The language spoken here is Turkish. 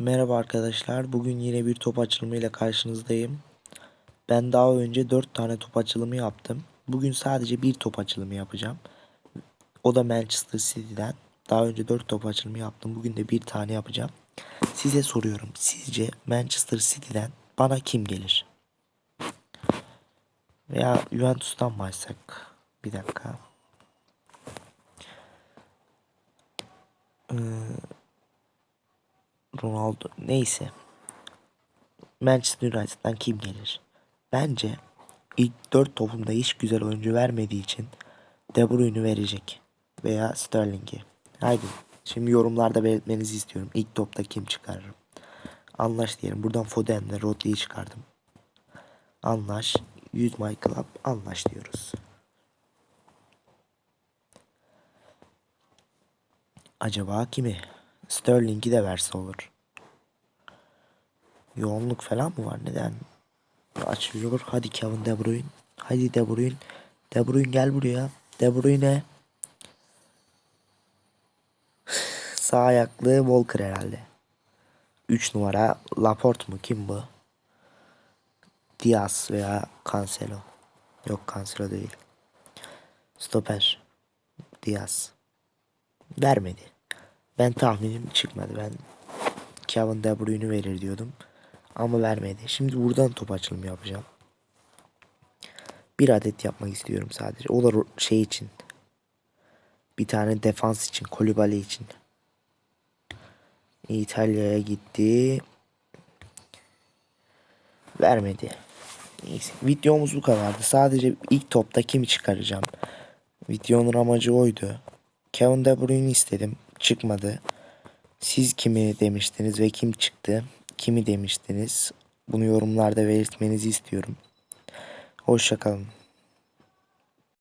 Merhaba arkadaşlar. Bugün yine bir top açılımıyla karşınızdayım. Ben daha önce 4 tane top açılımı yaptım. Bugün sadece bir top açılımı yapacağım. O da Manchester City'den. Daha önce 4 top açılımı yaptım. Bugün de bir tane yapacağım. Size soruyorum. Sizce Manchester City'den bana kim gelir? Veya Juventus'tan mı açsak? Bir dakika. Ee, Ronaldo neyse. Manchester United'dan kim gelir? Bence ilk 4 topumda hiç güzel oyuncu vermediği için De Bruyne'i verecek. Veya Sterling'i. Haydi. Şimdi yorumlarda belirtmenizi istiyorum. İlk topta kim çıkarırım? Anlaş diyelim. Buradan Foden'le Rodri'yi çıkardım. Anlaş. 100 My Club. Anlaş diyoruz. Acaba kimi? Sterling'i de verse olur. Yoğunluk falan mı var? Neden? Açılıyor. Hadi Kevin De Bruyne. Hadi De Bruyne. De Bruyne gel buraya. De Bruyne. Sağ ayaklı Walker herhalde. 3 numara Laporte mu? Kim bu? Diaz veya Cancelo. Yok Cancelo değil. Stoper. Diaz. Vermedi. Ben tahminim çıkmadı. Ben Kevin De Bruyne'i verir diyordum. Ama vermedi. Şimdi buradan top açılımı yapacağım. Bir adet yapmak istiyorum sadece. O da şey için. Bir tane defans için. Kolibali için. İtalya'ya gitti. Vermedi. Neyse. Videomuz bu kadardı. Sadece ilk topta kimi çıkaracağım. Videonun amacı oydu. Kevin De Bruyne istedim. Çıkmadı. Siz kimi demiştiniz ve kim çıktı? Kimi demiştiniz? Bunu yorumlarda belirtmenizi istiyorum. Hoşçakalın.